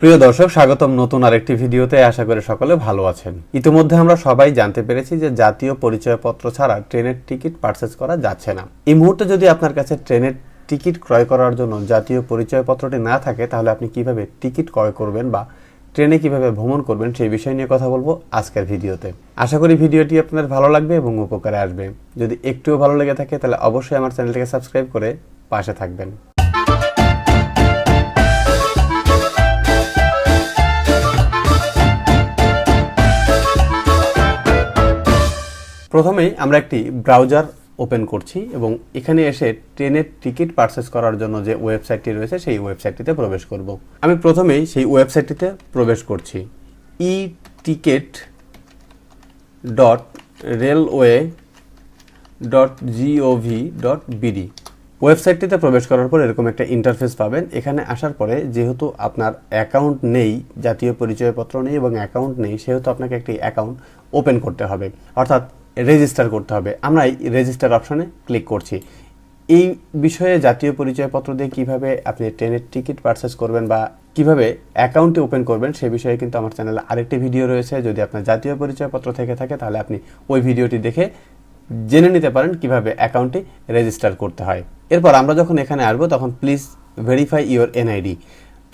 প্রিয় দর্শক, স্বাগতম নতুন আরেকটি ভিডিওতে। আশা করি সকলে ভালো আছেন। ইতিমধ্যে আমরা সবাই জানতে পেরেছি যে জাতীয় পরিচয়পত্র ছাড়া ট্রেনের টিকিট পারচেস করা যাচ্ছে না। এই মুহূর্তে যদি আপনার কাছে ট্রেনের টিকিট ক্রয় করার জন্য জাতীয় পরিচয়পত্রটি না থাকে, তাহলে আপনি কীভাবে টিকিট ক্রয় করবেন বা ট্রেনে কীভাবে ভ্রমণ করবেন সেই বিষয় নিয়ে কথা বলব আজকের ভিডিওতে। আশা করি ভিডিওটি আপনাদের ভালো লাগবে এবং উপকারে আসবে। যদি একটুও ভালো লেগে থাকে, তাহলে অবশ্যই আমার চ্যানেলটিকে সাবস্ক্রাইব করে পাশে থাকবেন। প্রথমেই আমরা একটি ব্রাউজার ওপেন করছি এবং এখানে এসে ট্রেনের টিকিট পারচেস করার জন্য যে ওয়েবসাইটটি রয়েছে সেই ওয়েবসাইটটিতে প্রবেশ করব। আমি প্রথমেই সেই ওয়েবসাইটটিতে প্রবেশ করছি। E ticket dot railway dot G O V dot BD ওয়েবসাইটটিতে প্রবেশ করার পর এরকম একটা ইন্টারফেস পাবেন। এখানে আসার পরে যেহেতু আপনার অ্যাকাউন্ট নেই, জাতীয় পরিচয়পত্র নেই এবং অ্যাকাউন্ট নেই, সেহেতু আপনাকে একটি অ্যাকাউন্ট ওপেন করতে হবে। অর্থাৎ রেজিস্টার করতে হবে। আমরা রেজিস্টার অপশনে ক্লিক করছি। এই বিষয়ে জাতীয় পরিচয়পত্র দিয়ে কীভাবে আপনি ট্রেনের টিকিট পারচেস করবেন বা কীভাবে অ্যাকাউন্টে ওপেন করবেন, সে বিষয়ে কিন্তু আমার চ্যানেলে আরেকটি ভিডিও রয়েছে। যদি আপনার জাতীয় পরিচয়পত্র থেকে থাকে, তাহলে আপনি ওই ভিডিওটি দেখে জেনে নিতে পারেন কীভাবে অ্যাকাউন্টটি রেজিস্টার করতে হয়। এরপর আমরা যখন এখানে আসব, তখন প্লিজ ভেরিফাই ইওর এনআইডি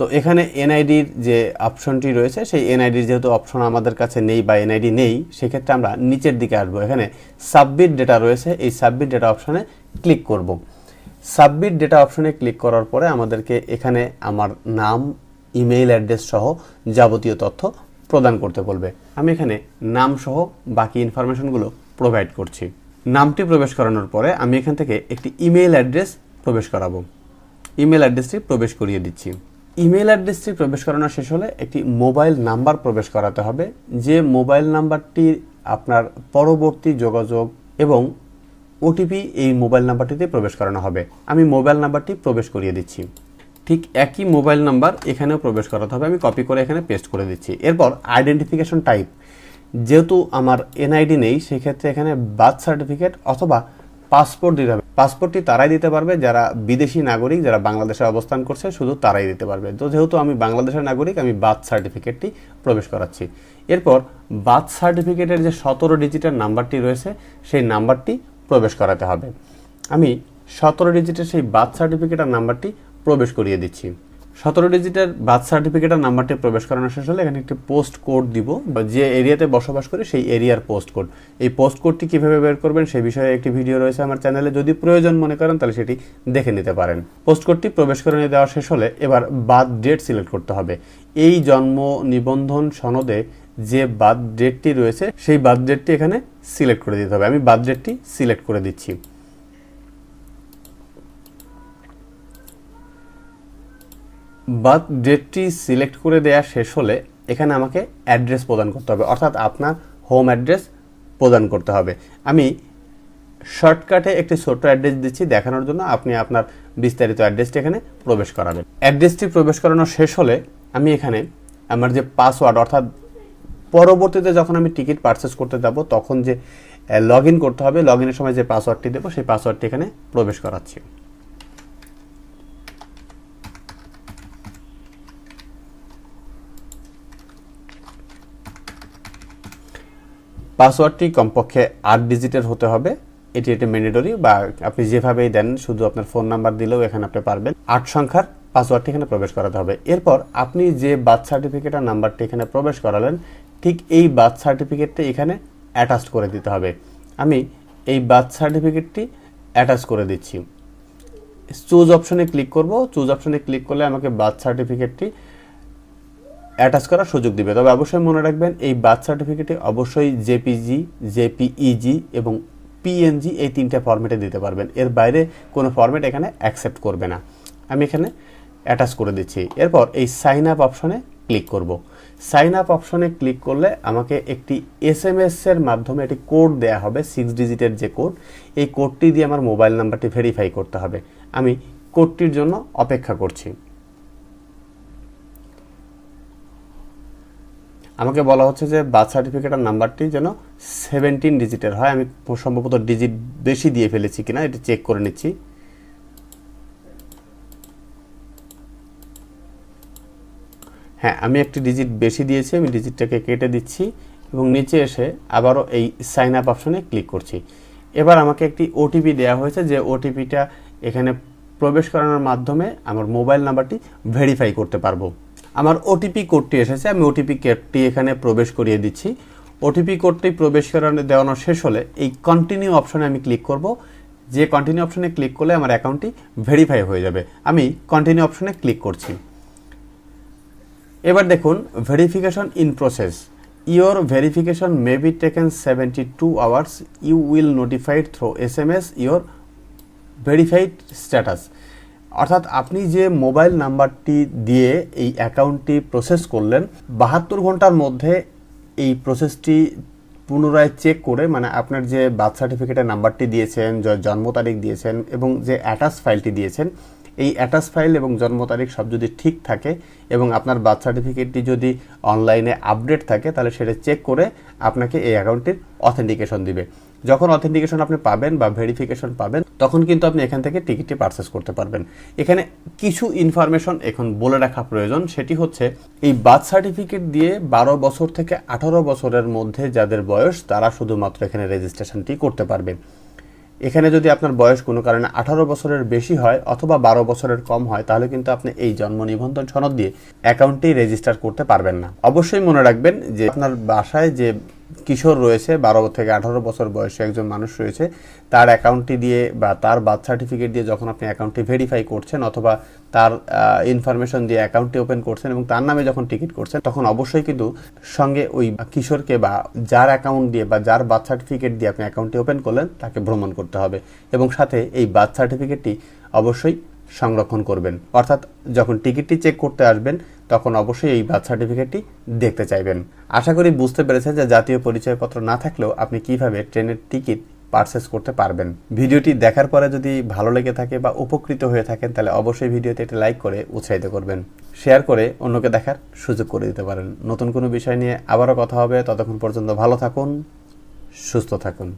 তো এখানে এনআইডির যে অপশনটি রয়েছে, সেই এনআইডির যেহেতু অপশন আমাদের কাছে নেই বা এনআইডি নেই, সেক্ষেত্রে আমরা নিচের দিকে আসব। এখানে সাবমিট ডেটা রয়েছে, এই সাবমিট ডেটা অপশনে ক্লিক করব। সাবমিট ডেটা অপশনে ক্লিক করার পরে আমাদেরকে এখানে আমার নাম ইমেইল অ্যাড্রেস সহ যাবতীয় তথ্য প্রদান করতে বলবে। আমি এখানে নাম সহ বাকি ইনফরমেশনগুলো প্রোভাইড করছি। নামটি প্রবেশ করানোর পরে আমি এখান থেকে একটি ইমেইল অ্যাড্রেস প্রবেশ করাবো। ইমেল অ্যাড্রেসটি প্রবেশ করিয়ে দিচ্ছি। ইমেল অ্যাড্রেসটি প্রবেশ করানো শেষ হলে একটি মোবাইল নাম্বার প্রবেশ করাতে হবে, যে মোবাইল নাম্বারটি আপনার পরবর্তী যোগাযোগ এবং ওটিপি এই মোবাইল নাম্বারটিতে প্রবেশ করানো হবে। আমি মোবাইল নাম্বারটি প্রবেশ করিয়ে দিচ্ছি। ঠিক একই মোবাইল নাম্বার এখানেও প্রবেশ করাতে হবে। আমি কপি করে এখানে পেস্ট করে দিচ্ছি। এরপর আইডেন্টিফিকেশন টাইপ। যেহেতু আমার এনআইডি নেই, সেক্ষেত্রে এখানে বার্থ সার্টিফিকেট অথবা পাসপোর্ট দিতে হবে। পাসপোর্টটি তারাই দিতে পারবে, যারা বিদেশি নাগরিক, যারা বাংলাদেশে অবস্থান করছে, শুধু তারাই দিতে পারবে। তো যেহেতু আমি বাংলাদেশের নাগরিক, আমি বার্থ সার্টিফিকেটটি প্রবেশ করাচ্ছি। এরপর বার্থ সার্টিফিকেটের যে সতেরো ডিজিটের নাম্বারটি রয়েছে, সেই নাম্বারটি প্রবেশ করাতে হবে। আমি সতেরো ডিজিটের সেই বার্থ সার্টিফিকেটের নাম্বারটি প্রবেশ করিয়ে দিচ্ছি। সতেরো ডিজিটের বার্থ সার্টিফিকেটের নাম্বারটি প্রবেশ করানো শেষ হলে এখানে একটি পোস্ট কোড দিব, বা যে এরিয়াতে বসবাস করি সেই এরিয়ার পোস্ট কোড। এই পোস্ট কোডটি কীভাবে বের করবেন সেই বিষয়ে একটি ভিডিও রয়েছে আমার চ্যানেলে। যদি প্রয়োজন মনে করেন, তাহলে সেটি দেখে নিতে পারেন। পোস্ট কোডটি প্রবেশ করে নিয়ে দেওয়া শেষ হলে এবার বার্থ ডেট সিলেক্ট করতে হবে। এই জন্ম নিবন্ধন সনদে যে বার্থ ডেটটি রয়েছে, সেই বার্থ ডেটটি এখানে সিলেক্ট করে দিতে হবে। আমি বার্থ ডেটটি সিলেক্ট করে দিচ্ছি। বার্থ ডেটটি সিলেক্ট করে দেওয়া শেষ হলে এখানে আমাকে অ্যাড্রেস প্রদান করতে হবে। অর্থাৎ আপনার হোম অ্যাড্রেস প্রদান করতে হবে। আমি শর্টকাটে একটি ছোট্ট অ্যাড্রেস দিচ্ছি দেখানোর জন্য। আপনি আপনার বিস্তারিত অ্যাড্রেসটি এখানে প্রবেশ করাবেন। অ্যাড্রেসটি প্রবেশ করানো শেষ হলে আমি এখানে আমার যে পাসওয়ার্ড অর্থাৎ পরবর্তীতে যখন আমি টিকিট পারচেস করতে যাব, তখন যে লগ করতে হবে লগ সময় যে পাসওয়ার্ডটি দেবো, সেই পাসওয়ার্ডটি এখানে প্রবেশ করাচ্ছি। পাসওয়ার্ডটি কমপক্ষে আট ডিজিটের হতে হবে। এটি একটি ম্যান্ডেটরি বা আপনি যেভাবেই দেন, শুধু আপনার ফোন নাম্বার দিলেও এখানে আপনি পারবেন। আট সংখ্যার পাসওয়ার্ডটি এখানে প্রবেশ করাতে হবে। এরপর আপনি যে বার্থ সার্টিফিকেটের নাম্বারটি এখানে প্রবেশ করালেন, ঠিক এই বার্থ সার্টিফিকেটটি এখানে অ্যাটাচ করে দিতে হবে। আমি এই বার্থ সার্টিফিকেটটি অ্যাটাচ করে দিচ্ছি। চুজ অপশনে ক্লিক করব। চুজ অপশনে ক্লিক করলে আমাকে বার্থ সার্টিফিকেটটি অ্যাটাচ করার সুযোগ দিবে। তবে অবশ্যই মনে রাখবেন, এই বার্থ সার্টিফিকেটে অবশ্যই জেপিজি জেপিইজি এবং পিএনজি এই তিনটে ফরম্যাটে দিতে পারবেন। এর বাইরে কোনো ফরম্যাট এখানে অ্যাকসেপ্ট করবে না। আমি এখানে অ্যাটাচ করে দিচ্ছি। এরপর এই সাইন আপ অপশনে ক্লিক করব। সাইন আপ অপশনে ক্লিক করলে আমাকে একটি এস এম এর মাধ্যমে একটি কোড দেয়া হবে সিক্স ডিজিটের যে কোড এই কোডটি দিয়ে আমার মোবাইল নাম্বারটি ভেরিফাই করতে হবে। আমি কোডটির জন্য অপেক্ষা করছি। আমাকে বলা হচ্ছে যে বার্থ সার্টিফিকেটের নাম্বারটি যেন সেভেন্টিন ডিজিটের হয়। আমি সম্ভবত ডিজিট বেশি দিয়ে ফেলেছি কিনা, এটা চেক করে নিচ্ছি। হ্যাঁ আমি একটি ডিজিট বেশি দিয়েছি, আমি ডিজিটটাকে কেটে দিচ্ছি এবং নিচে এসে আবারও এই সাইন আপ অপশনে ক্লিক করছি। এবার আমাকে একটি ওটিপি দেওয়া হয়েছে, যে ওটিপিটা এখানে প্রবেশ করানোর মাধ্যমে আমার মোবাইল নাম্বারটি ভেরিফাই করতে পারব। আমার ওটিপি কোডটি এসেছে, আমি ওটিপি কোডটি এখানে প্রবেশ করিয়ে দিচ্ছি। ওটিপি কোডটি প্রবেশ করানো দেওয়ানো শেষ হলে এই কন্টিনিউ অপশনে আমি ক্লিক করব। যে কন্টিনিউ অপশনে ক্লিক করলে আমার অ্যাকাউন্টটি ভেরিফাই হয়ে যাবে। আমি কন্টিনিউ অপশনে ক্লিক করছি। এবার দেখুন verification in process your verification may be taken seventy two hours you will notified through S M S your verified status অর্থাৎ আপনি যে মোবাইল নাম্বারটি দিয়ে এই অ্যাকাউন্টটি প্রসেস করলেন, বাহাত্তর ঘণ্টার মধ্যে এই প্রসেসটি পুনরায় চেক করে মানে আপনার যে বার্থ সার্টিফিকেটের নাম্বারটি দিয়েছেন জন্ম তারিখ দিয়েছেন এবং যে অ্যাটাচ ফাইলটি দিয়েছেন, এই অ্যাটাচ ফাইল এবং জন্ম তারিখ সব যদি ঠিক থাকে এবং আপনার বার্থ সার্টিফিকেটটি যদি অনলাইনে আপডেট থাকে, তাহলে সেটা চেক করে আপনাকে এই অ্যাকাউন্টটির অথেন্টিকেশন দিবে। যখন অথেন্টিকেশন আপনি পাবেন বা ভেরিফিকেশন পাবেন তখন কিন্তু আপনি এখান থেকে টিকিটটি পারচেস করতে পারবেন। এখানে কিছু ইনফরমেশন এখন বলে রাখা প্রয়োজন, সেটি হচ্ছে এই বার্থ সার্টিফিকেট দিয়ে বারো বছর থেকে আঠারো বছরের মধ্যে যাদের বয়স, তারা শুধুমাত্র এখানে রেজিস্ট্রেশনটি করতে পারবে। এখানে যদি আপনার বয়স কোনো কারণে আঠারো বছরের বেশি হয় অথবা বারো বছরের কম হয়, তাহলে কিন্তু আপনি এই জন্ম নিবন্ধন সনদ দিয়ে অ্যাকাউন্টটি রেজিস্টার করতে পারবেন না। অবশ্যই মনে রাখবেন যে আপনার বাসায় যে কিশোর রয়েছে, বারো থেকে আঠারো বছর বয়সী একজন মানুষ রয়েছে। তার অ্যাকাউন্টটি দিয়ে বা তার বার্থ সার্টিফিকেট দিয়ে যখন আপনি অ্যাকাউন্টটি ভেরিফাই করছেন অথবা তার ইনফরমেশন দিয়ে অ্যাকাউন্টটি ওপেন করছেন এবং তার নামে যখন টিকিট করছেন, তখন অবশ্যই কিন্তু সঙ্গে ওই কিশোরকে বা যার অ্যাকাউন্ট দিয়ে বা যার বার্থ সার্টিফিকেট দিয়ে আপনি অ্যাকাউন্টটি ওপেন করলেন, তাকে ভ্রমণ করতে হবে। এবং সাথে এই বার্থ সার্টিফিকেটটি অবশ্যই সংরক্ষণ করবেন। অর্থাৎ যখন টিকিটটি চেক করতে আসবেন, তখন অবশ্যই এই বার্থ সার্টিফিকেটটি দেখতে চাইবেন। আশা করি বুঝতে পেরেছেন যে জাতীয় পরিচয়পত্র না থাকলেও আপনি কীভাবে ট্রেনের টিকিট পারচেস করতে পারবেন। ভিডিওটি দেখার পরে যদি ভালো লেগে থাকে বা উপকৃত হয়ে থাকেন, তাহলে অবশ্যই ভিডিওতে একটি লাইক করে উৎসাহিত করবেন। শেয়ার করে অন্যকে দেখার সুযোগ করে দিতে পারেন। নতুন কোনো বিষয় নিয়ে আবারও কথা হবে। ততক্ষণ পর্যন্ত ভালো থাকুন, সুস্থ থাকুন।